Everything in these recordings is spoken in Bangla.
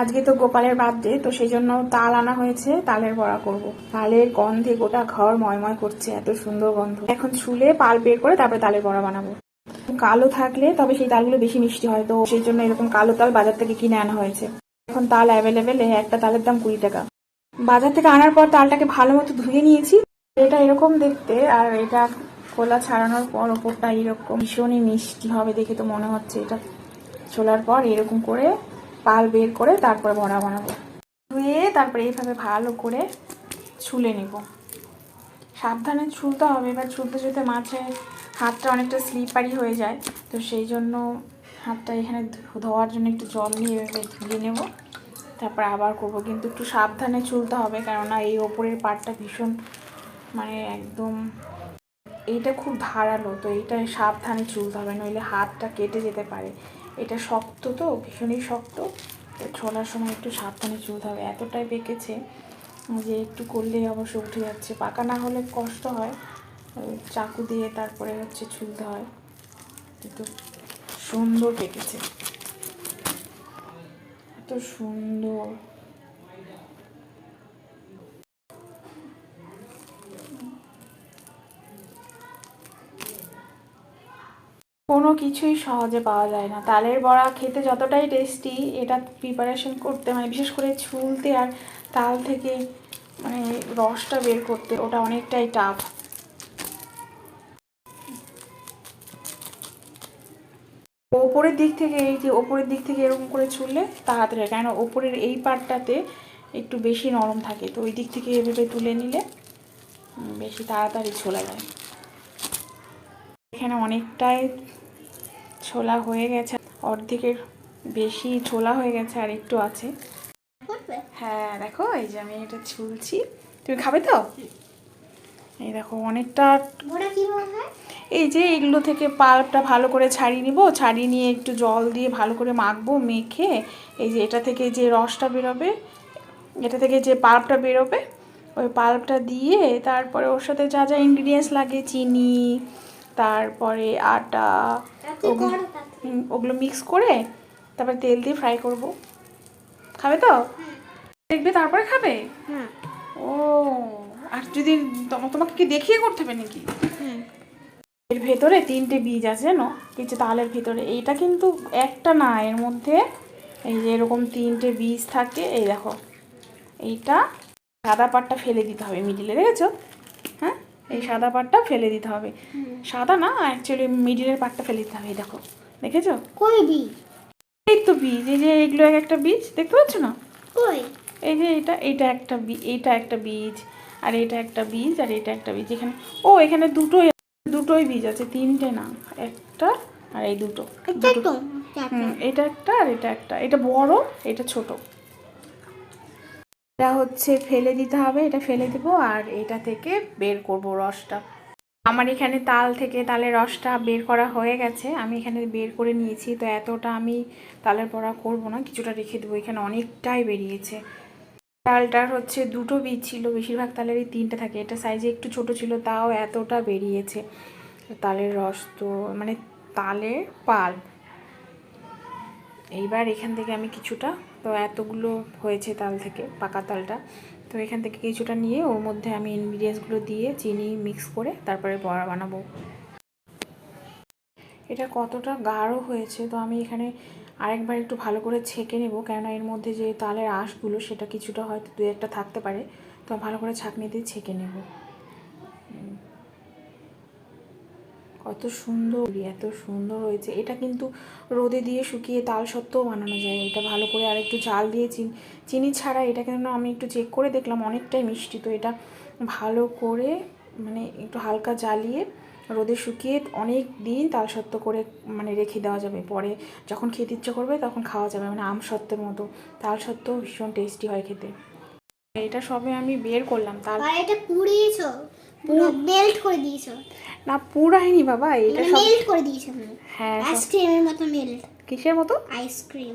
আজকে তো গোপালের বার্থডে তো সেই জন্য তাল আনা হয়েছে, তালের বড়া করব। তালের গন্ধে গোটা ঘর ময়ময় করছে, এত সুন্দর গন্ধ। এখন ছুলে পাল বের করে তারপরে তালের বড়া বানাবো। কালো থাকলে তবে সেই তালগুলো বেশি মিষ্টি হয়, তো সেই জন্য এরকম কালো তাল বাজার থেকে কিনে আনা হয়েছে। এখন তাল অ্যাভেলেবেল একটা তালের দাম কুড়ি টাকা। বাজার থেকে আনার পর তালটাকে ভালো মতো ধুয়ে নিয়েছি। এটা এরকম দেখতে, আর এটা খোলা ছাড়ানোর পর ওপরটা এরকম ভীষণই মিষ্টি হবে দেখে তো মনে হচ্ছে এটা। ছোলার পর এরকম করে পাল বের করে তারপরে বড়া বানাবো। ধুয়ে তারপরে এইভাবে ভালো করে ছুলে নেব। সাবধানে ছুলতে হবে, এবার ছুলতে ছুলতে মাঝে হাতটা অনেকটা স্লিপারি হয়ে যায়, তো সেই জন্য হাতটা এখানে ধোয়ার জন্য একটু জল নিয়ে এভাবে ধুয়ে নেব। তারপর আবার করব, কিন্তু একটু সাবধানে চুলতে হবে, কেননা এই ওপরের পাটটা ভীষণ মানে একদম এইটা খুব ধারালো, তো এইটা সাবধানে চুলতে হবে, নইলে হাতটা কেটে যেতে পারে। এটা শক্ত তো, ভীষণই শক্ত। তো ছোলার সময় একটু সাবধানে চুলতে হবে। এতটাই বেঁকেছে যে একটু করলেই অবশ্য উঠে যাচ্ছে। পাকা না হলে কষ্ট হয়। চাকু দিয়ে তারপরে হচ্ছে ছুলতে হয়। কিন্তু সুন্দর পেকেছে এত সুন্দর। কোনো কিছুই সহজে পাওয়া যায় না। তালের বড়া খেতে যতটাই টেস্টি এটা প্রিপারেশন করতে মানে বিশেষ করে ছুলতে আর তাল থেকে মানে রসটা বের করতে, ওটা অনেকটাই টাফ ওপরের দিক থেকে, এই যে ওপরের দিক থেকে এরকম করে ছুললে তাড়াতাড়ি কেন ওপরের এই পার্টটাতে একটু বেশি নরম থাকে, তো ওই দিক থেকে এভাবে তুলে নিলে বেশি তাড়াতাড়ি ছোলা যায়। এখানে অনেকটাই ছোলা হয়ে গেছে। অর্ধেকের বেশি ছোলা হয়ে গেছে আর একটু আছে। হ্যাঁ দেখো এই যে আমি এটা ছুলছি। তুমি খাবে তো? এই দেখো অনেকটা এই যে এগুলো থেকে পাল্পটা ভালো করে ছাড়িয়ে নিব। ছাড়িয়ে নিয়ে একটু জল দিয়ে ভালো করে মাখবো মেখে। এই যে এটা থেকে যে রসটা বেরোবে এটা থেকে যে পাল্পটা বেরোবে ওই পাল্পটা দিয়ে তারপরে ওর সাথে যা যা ইনগ্রিডিয়েন্টস লাগে চিনি তারপরে আটা ওগুলো মিক্স করে তারপরে তেল দিয়ে ফ্রাই করব। খাবে তো? দেখবে তারপরে খাবে? ও আর যদি তম- তোমাকে কি দেখিয়ে করতে হবে নাকি? এর ভেতরে তিনটে বীজ আছে জানো? কিছু তালের ভেতরে এইটা কিন্তু একটা না এর মধ্যে এই যে এরকম তিনটে বীজ থাকে এই দেখো। এইটা সাদা পাটটা ফেলে দিতে হবে মিডিলে দেখেছ? এই সাদা পাটটা ফেলে দিতে হবে। সাদা না অ্যাকচুয়ালি মিডিলের পাটটা ফেলে দিতে হবে দেখো। দেখেছ? কই বি এই তো বীজ এই যে এগুলো এক একটা বীজ দেখতে পাচ্ছ না? কই? এই যে এটা এটা একটা বীজ এইটা একটা বীজ আর এটা একটা বীজ আর এটা একটা বীজ এখানে ও এখানে দুটোই দুটোই বীজ আছে তিনটে না একটা আর এই দুটো এটা একটা আর এটা একটা এটা বড় এটা ছোট। এটা হচ্ছে ফেলে দিতে হবে, এটা ফেলে দেবো আর এটা থেকে বের করব রসটা। আমার এখানে তাল থেকে তালের রসটা বের করা হয়ে গেছে, আমি এখানে বের করে নিয়েছি, তো এতটা আমি তালের বড়া করব না, কিছুটা রেখে দেবো, এখানে অনেকটাই বেরিয়েছে। তালটার হচ্ছে দুটো বীজ ছিল, বেশিরভাগ তালেরই তিনটে থাকে, এটা সাইজে একটু ছোট ছিল, তাও এতটা বেরিয়েছে। তালের রস তো মানে তালের পাল। এইবার এখান থেকে আমি কিছুটা, তো এতগুলো হয়েছে তাল থেকে, পাকা তালটা। তো এখান থেকে কিছুটা নিয়ে ওর মধ্যে আমি ইনগ্রিডিয়েন্টসগুলো দিয়ে চিনি মিক্স করে তারপরে বড়া বানাবো। এটা কতটা গাঢ় হয়েছে, তো আমি এখানে আরেকবার একটু ভালো করে ছেঁকে নেব, কেননা এর মধ্যে যে তালের আঁশগুলো সেটা কিছুটা হয়তো দু একটা থাকতে পারে। তো ভালো করে ছাঁকনি দিয়ে ছেঁকে নেব। কত সুন্দর, এত সুন্দর হয়েছে। এটা কিন্তু রোদে দিয়ে শুকিয়ে তাল সত্ত্বেও বানানো যায়। এটা ভালো করে আর একটু জাল দিয়ে চিনি চিনি ছাড়া এটা কেন আমি একটু চেক করে দেখলাম, অনেকটাই মিষ্টি। তো এটা ভালো করে মানে একটু হালকা জ্বালিয়ে রোদে শুকিয়ে অনেক দিন তাল সত্ত্ব করে মানে রেখে দেওয়া যাবে। পরে যখন খেতে ইচ্ছে করবে তখন খাওয়া যাবে মানে আম সত্ত্বের মতো। তাল সত্ত্বেও ভীষণ টেস্টি হয় খেতে। এটা সবে আমি বের করলাম, তাল এটা পুড়িয়েছো? পুরো মেল্ট করে দিয়েছ। না পুরাইনি বাবা এটা সব মেল্ট করে দিয়েছ হ্যাঁ আইসক্রিমের মতো মেল্ট কিসের মতো? আইসক্রিম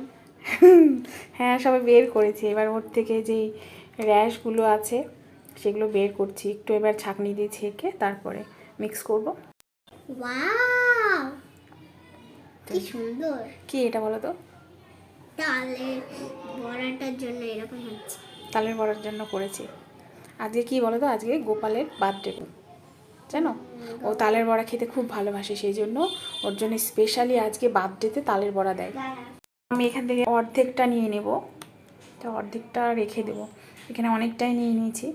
হ্যাঁ সবাই বের করেছি। এবার ওর থেকে যেই র্যাশগুলো আছে সেগুলো বের করছি। একটু এবার ছাঁকনি দিয়ে ছেঁকে তারপরে মিক্স করব। ওয়াও কি সুন্দর। কি এটা বলো তো? তালের হচ্ছে। তালের বড়ার জন্য করেছি। আজকে কি বলো তো আজকে গোপালের বার্থডে জানো? ও তালের বড়া খেতে খুব ভালোবাসে সেই জন্য ওর জন্য স্পেশালি আজকে বার্থডেতে তালের বড়া দেয়। আমি এখান থেকে অর্ধেকটা নিয়ে নেব। তো অর্ধেকটা রেখে দেবো। এখানে অনেকটাই নিয়ে নিয়েছি।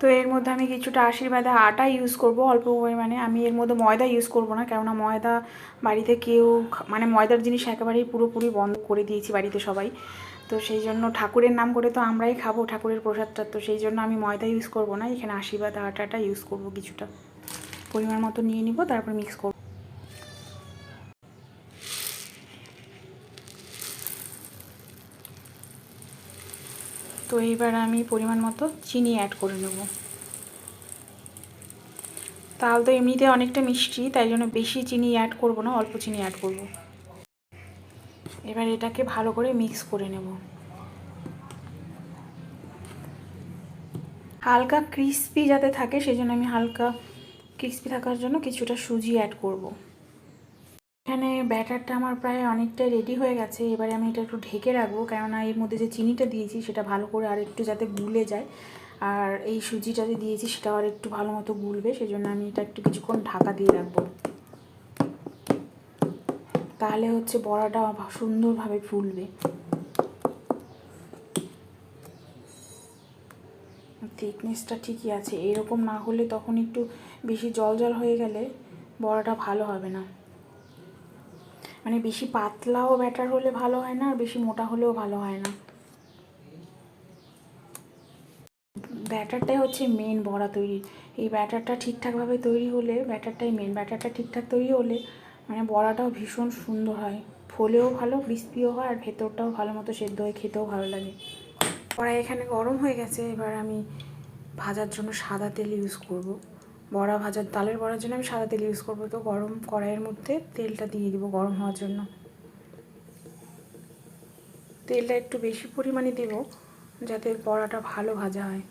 তো এর মধ্যে আমি কিছুটা আশীর্বাদে আটা ইউজ করব। অল্প পরিমাণে। আমি এর মধ্যে ময়দা ইউজ করব না, কেননা ময়দা বাড়িতে কেউ মানে ময়দার জিনিস একেবারেই পুরোপুরি বন্ধ করে দিয়েছি বাড়িতে সবাই। তো সেই জন্য ঠাকুরের নাম করে তো আমরাই খাব ঠাকুরের প্রসাদটা, তো সেই জন্য আমি ময়দা ইউজ করব না, এখানে আশীর্বাদ আটাটা ইউজ করব কিছুটা। পরিমাণ মতো নিয়ে নিব, তারপর মিক্স করব। তো এইবার আমি পরিমাণ মতো চিনি অ্যাড করে নেব। তাল তো এমনিতে অনেকটা মিষ্টি, তাই জন্য বেশি চিনি অ্যাড করব না, অল্প চিনি অ্যাড করব। এবার এটাকে ভালো করে মিক্স করে নেব। হালকা ক্রিস্পি যাতে থাকে সেই জন্য আমি হালকা ক্রিস্পি থাকার জন্য কিছুটা সুজি অ্যাড করব। এখানে ব্যাটারটা আমার প্রায় অনেকটাই রেডি হয়ে গেছে। এবারে আমি এটা একটু ঢেকে রাখব, কেননা এর মধ্যে যে চিনিটা দিয়েছি, সেটা ভালো করে আর একটু যাতে গুলে যায়। আর এই সুজিটা যে দিয়েছি, সেটাও আর একটু ভালো মতো গুলবে সেই জন্য আমি এটা একটু কিছুক্ষণ ঢাকা দিয়ে রাখব। তাহলে হচ্ছে বড়াটা সুন্দরভাবে ফুলবে। থিকনেসটা ঠিকই আছে। এরকম না হলে তখন একটু বেশি জল জল হয়ে গেলে বড়াটা ভালো হবে না। মানে বেশি পাতলাও ব্যাটার হলে ভালো হয় না, আর বেশি মোটা হলেও ভালো হয় না। ব্যাটারটাই হচ্ছে মেন বড়া তৈরি। এই ব্যাটারটা ঠিকঠাকভাবে তৈরি হলে, ব্যাটারটাই মেন ব্যাটারটা ঠিকঠাক তৈরি হলে মানে বড়াটাও ভীষণ সুন্দর হয়। ফোলেও ভালো, ক্রিস্পিও হয়, আর ভেতরটাও ভালো মতো সেদ্ধ হয়ে খেতেও ভালো লাগে। কড়াই এখানে গরম হয়ে গেছে, এবার আমি ভাজার জন্য সাদা তেল ইউজ করব। বড়া ভাজার, তালের বড়ার জন্য আমি সাদা তেল ইউজ করব। তো গরম কড়াইয়ের মধ্যে তেলটা দিয়ে দিব গরম হওয়ার জন্য। তেলটা একটু বেশি পরিমাণে দেব, যাতে বড়াটা ভালো ভাজা হয়।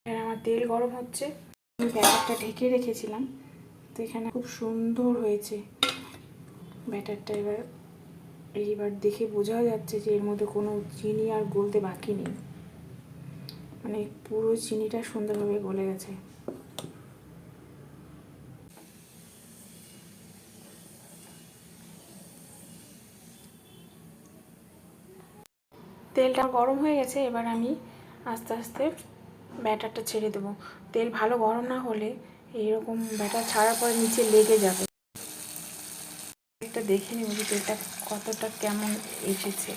এখানে আমার তেল গরম হচ্ছে। আমি ব্যাটারটা ঢেকে রেখেছিলাম। তো এখানে খুব সুন্দর হয়েছে। ব্যাটারটা এবার, এইবার দেখে বোঝা যাচ্ছে যে এর মধ্যে কোনো চিনি আর গলতে বাকি নেই। মানে পুরো চিনিটা সুন্দরভাবে গলে গেছে। তেলটা গরম হয়ে গেছে, এবার আমি আস্তে আস্তে ব্যাটারটা ছেড়ে দেবো। তেল ভালো গরম না হলে এইরকম ব্যাটার ছাড়ার পরে নিচে লেগে যাবে। দেখে নেব যে তেলটা কতটা কেমন এসেছে।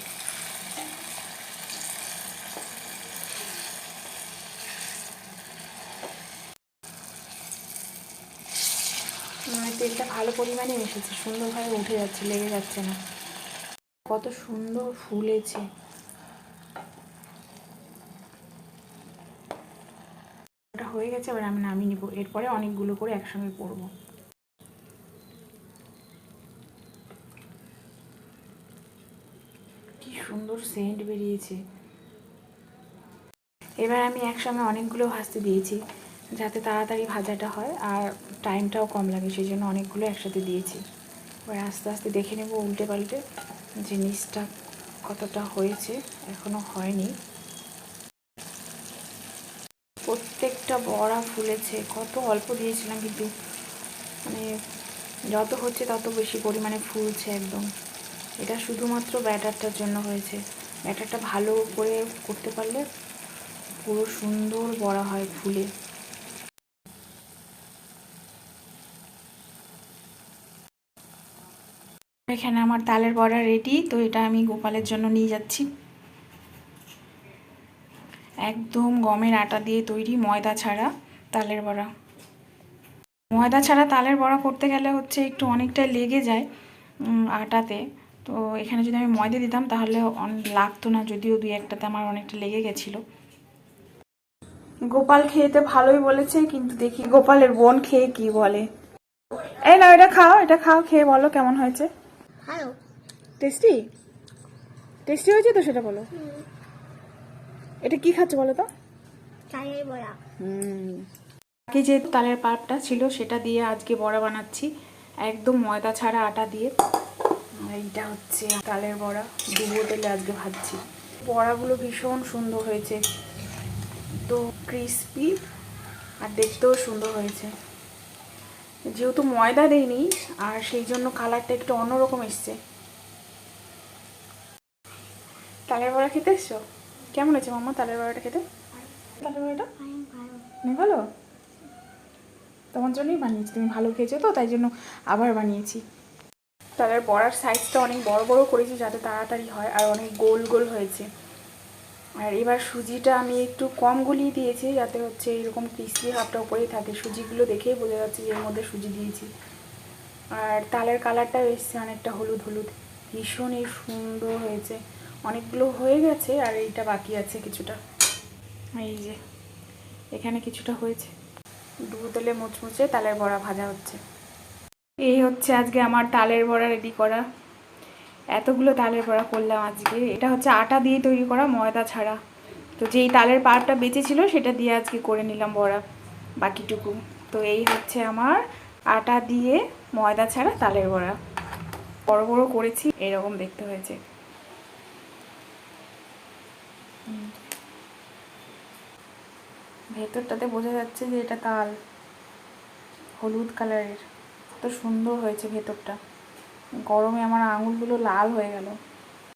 মানে তেলটা ভালো পরিমাণে এসেছে সুন্দরভাবে উঠে যাচ্ছে, লেগে যাচ্ছে না। কত সুন্দর ফুলেছে। হয়ে গেছে, এবার আমি নামিয়ে নিব। এরপরে অনেকগুলো করে একসঙ্গে করব কি সুন্দর সেন্ট বেরিয়েছে। এবার আমি একসঙ্গে অনেকগুলো ভাজতে দিয়েছি, যাতে তাড়াতাড়ি ভাজাটা হয় আর টাইমটাও কম লাগে সেই জন্য অনেকগুলো একসাথে দিয়েছি। এবার আস্তে আস্তে দেখে নেব উল্টে পাল্টে যে নিচটা কতটা হয়েছে এখনও হয়নি। প্রত্যেকটা বড়া ফুলেছে, কত অল্প দিয়েছিলাম কিন্তু মানে যত হচ্ছে তত বেশি পরিমাণে ফুলছে একদম। এটা শুধুমাত্র ব্যাটারটার জন্য হয়েছে। ব্যাটারটা ভালো করে করতে পারলে পুরো সুন্দর বড়া হয় ফুলে। এখানে আমার তালের বড়া রেডি তো এটা আমি গোপালের জন্য নিয়ে যাচ্ছি। একদম গমের আটা দিয়ে তৈরি ময়দা ছাড়া তালের বড়া। ময়দা ছাড়া তালের বড়া করতে গেলে হচ্ছে একটু অনেকটা লেগে যায় আটাতে। তো এখানে যদি আমি ময়দা দিতাম তাহলে লাগতো না যদিও দুই একটাতে আমার অনেকটা লেগে গেছিল। গোপাল খেতে ভালোই বলেছে কিন্তু দেখি গোপালের বোন খেয়ে কি বলে। এই না এটা খাও এটা খাও খেয়ে বলো কেমন হয়েছে। ভালো। টেস্টি? টেস্টি হয়েছে তো সেটা বলো। এটা কি খাচ্ছে বলো তো? চালের বড়া। হুম। বাকি যে তালের পাল্পটা ছিল সেটা দিয়ে আজকে বড়া বানাচ্ছি। একদম ময়দা ছাড়া আটা দিয়ে। এইটা হচ্ছে তালের বড়া। ডুবো তেলে আজকে ভাজছি। বড়াগুলো ভীষণ সুন্দর হয়েছে। তো ক্রিস্পি আর দেখতেও সুন্দর হয়েছে। যেহেতু ময়দা দেয়নি আর সেই জন্য কালারটা একটু অন্যরকম এসছে। তালের বড়া খেতে এসছো? কেমন হয়েছে মাম্মা তালের বড়াটা খেতে? তালের বড়াটা? ভালো? তোমার জন্যই বানিয়েছি। তুমি ভালো খেয়েছো তো, তাই জন্য আবার বানিয়েছি। তালের বড়ার সাইজটা অনেক বড় বড় করেছি যাতে তাড়াতাড়ি হয় আর অনেক গোল গোল হয়েছে। আর এবার সুজিটা আমি একটু কম গুলিয়ে দিয়েছি যাতে হচ্ছে এরকম ক্রিসপি হাফটা উপরেই থাকে। সুজিগুলো দেখেই বোঝা যাচ্ছে যে এর মধ্যে সুজি দিয়েছি। আর তালের কালারটাও এসছে অনেকটা হলুদ হলুদ। ভীষণই সুন্দর হয়েছে। অনেকগুলো হয়ে গেছে আর এইটা বাকি আছে কিছুটা। এই যে, এখানে কিছুটা হয়েছে। ডুবো তেলে মুচমুচে তালের বড়া ভাজা হচ্ছে। এই হচ্ছে আজকে আমার তালের বড়া রেডি করা। এতগুলো তালের বড়া করলাম আজকে। এটা হচ্ছে আটা দিয়ে তৈরি করা ময়দা ছাড়া। তো যেই তালের পাল্পটা বেঁচে ছিল, সেটা দিয়ে আজকে করে নিলাম বড়া বাকিটুকু। তো এই হচ্ছে আমার আটা দিয়ে ময়দা ছাড়া তালের বড়া। বড় বড় করেছি, এরকম দেখতে হয়েছে। ভেতরটাতে বোঝা যাচ্ছে যে এটা তাল, হলুদ কালারের। সুন্দর হয়েছে ভেতরটা। গরমে আমার আঙুলগুলো লাল হয়ে গেল।